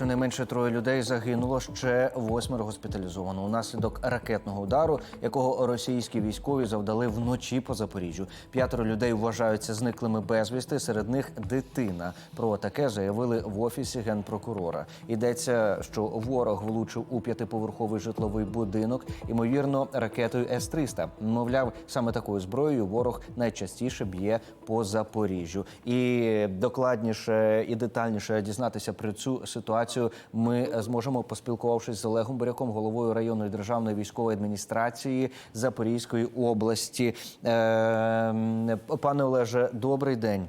Щонайменше троє людей загинуло, ще восьмеро госпіталізовано унаслідок ракетного удару, якого російські військові завдали вночі по Запоріжжю. П'ятеро людей вважаються зниклими безвісти. Серед них дитина. Про таке заявили в офісі генпрокурора. Йдеться, що ворог влучив у п'ятиповерховий житловий будинок, ймовірно, ракетою С-300. Мовляв, саме такою зброєю ворог найчастіше б'є по Запоріжжю. І докладніше і детальніше дізнатися про цю ситуацію ми зможемо, поспілкувавшись з Олегом Буряком, головою районної державної військової адміністрації Запорізької області. Е, пане Олеже, добрий день.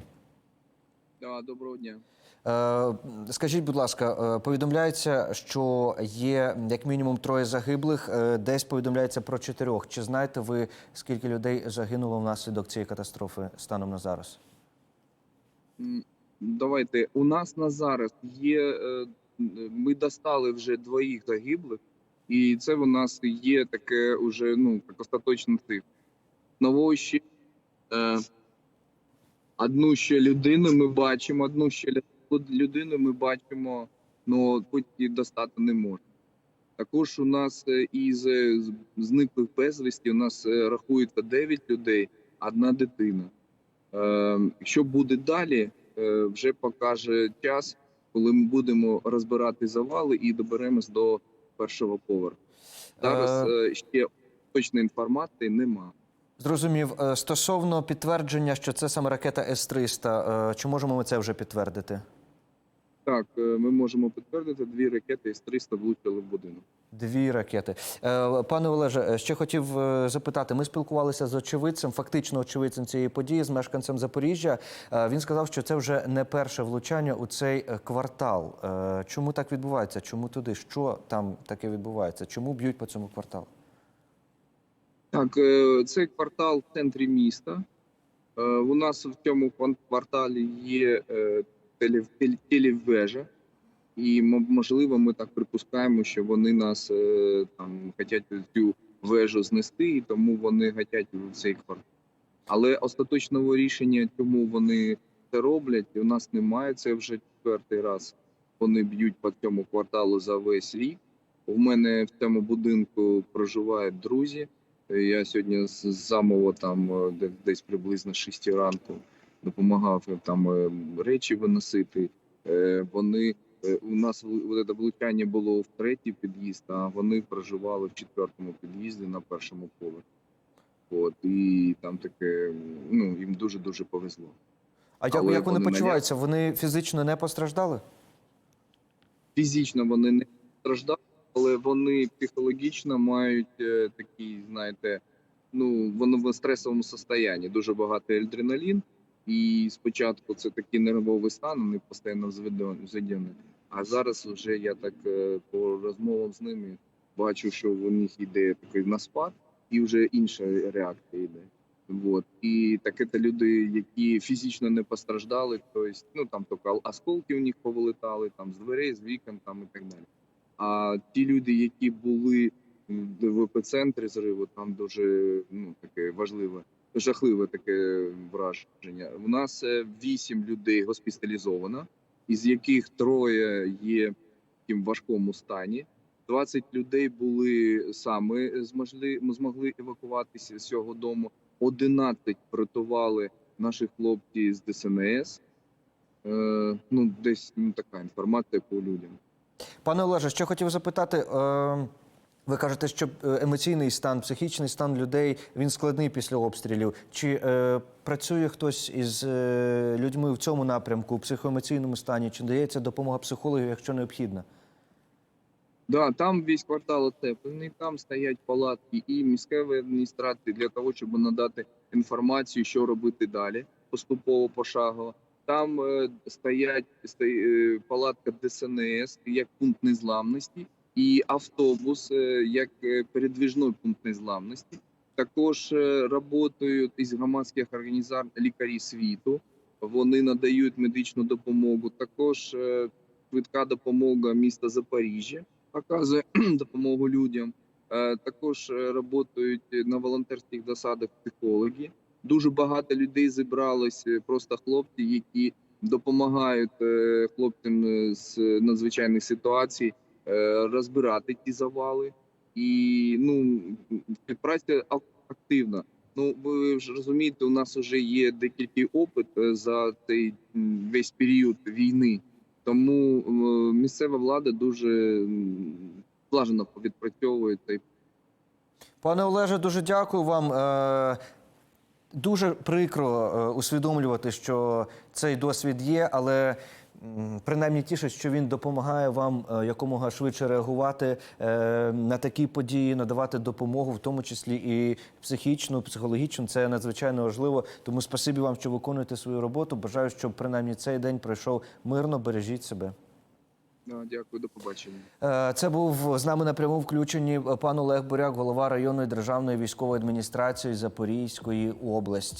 Да, доброго дня. Е, Скажіть, будь ласка, е, повідомляється, що є як мінімум троє загиблих. е, Десь повідомляється про чотирьох. Чи знаєте ви, скільки людей загинуло внаслідок цієї катастрофи станом на зараз? Давайте у нас на зараз є. Ми достали вже двоїх загиблих, і це у нас є таке уже ну так остаточна цифра. Нового ще е, одну ще людину ми бачимо, одну ще людину ми бачимо, але хоч і достати не може. Також у нас е, із е, зниклих безвісті у нас е, рахується 9 людей, одна дитина. Що буде далі, вже покаже час, коли ми будемо розбирати завали і доберемось до першого поверху. Зараз е, ще точної інформації нема. Зрозумів. Е, Стосовно підтвердження, що це саме ракета С-300, е, чи можемо ми це вже підтвердити? Так, е, ми можемо підтвердити, дві ракети С-300 влучили в будинок. Дві ракети. Е, Пане Олеже, е, ще хотів запитати. Ми спілкувалися з очевидцем, фактично очевидцем цієї події, з мешканцем Запоріжжя. Він сказав, що це вже не перше влучання у цей квартал. Чому так відбувається? Чому туди? Що там таке відбувається? Чому б'ють по цьому кварталу? Так, цей квартал в центрі міста. У нас в цьому кварталі є телевежа, і можливо, ми так припускаємо, що вони нас е, там хочуть цю вежу знести, і тому вони хочуть в цей квартал. Але остаточного рішення, чому вони це роблять, у нас немає. Це вже четвертий раз. Вони б'ють по цьому кварталу за весь рік. У мене в цьому будинку проживають друзі. Я сьогодні з з самого там е, десь приблизно 6 ранку допомагав там е, речі виносити. Е, Вони е, у нас це влучання було в третій під'їзд, а вони проживали в четвертому під'їзді на першому поверсі. От і там таке, ну їм дуже дуже повезло. А як, як вони вони почуваються? Вони фізично не постраждали? Фізично вони не страждали, але вони психологічно мають такий, знаєте, ну вони в стресовому стані. Дуже багато адреналін, і спочатку це такий нервовий стан, вони постійно взведені. А зараз вже я так е, по розмовам з ними бачу, що у них йде такий на спад, і вже інша реакція йде. Вот. І таке то люди, які фізично не постраждали, тобто, ну там тільки осколки у них повилетали, там з дверей, з вікон, там і так далі. А ті люди, які були в епіцентрі зриву, там дуже ну таке важливе, жахливе таке враження. У нас е, вісім людей госпіталізовано, із яких троє є в важкому стані. 20 людей були саме змогли, змогли евакуватися з цього дому. 11 врятували наші хлопці з ДСНС. Е, ну, десь ну, така інформація по людям. Пане Олеже, що хотів запитати. Е, Ви кажете, що е, емоційний стан, психічний стан людей він складний після обстрілів. Чи е, працює хтось із е, людьми в цьому напрямку, в психоемоційному стані? Чи дається допомога психологів, якщо необхідно? Да, там весь квартал оцеплений, там стоять палатки і міської адміністрації для того, щоб надати інформацію, що робити далі, поступово пошагово. Там е, стоять сто- е, палатка ДСНС як пункт незламності, і автобус е, як е, передвіжний пункт незламності. Також е, працюють із громадських організацій лікарі світу. Вони надають медичну допомогу. Також е, швидка допомога міста Запоріжжя оказує допомогу людям. Е, Також е, працюють на волонтерських засадах психологи. Дуже багато людей зібралось, е, просто хлопці, які допомагають е, хлопцям е, з надзвичайних ситуацій е, розбирати ті завали. І ну співпраця активна. Ну ви ж розумієте, у нас вже є декілька опит е, за цей весь період війни. Тому е, місцева влада дуже м, слажено відпрацьовує цей Пане Олеже, дуже дякую вам. Е, Дуже прикро е, усвідомлювати, що цей досвід є, але принаймні тішить, що він допомагає вам е, якомога швидше реагувати е, на такі події, надавати допомогу, в тому числі і психічну, психологічну. Це надзвичайно важливо. Тому спасибі вам, що виконуєте свою роботу. Бажаю, щоб принаймні цей день пройшов мирно. Бережіть себе. Дякую, до побачення. Е, Це був з нами на прямому включенні пан Олег Буряк, голова районної державної військової адміністрації Запорізької області.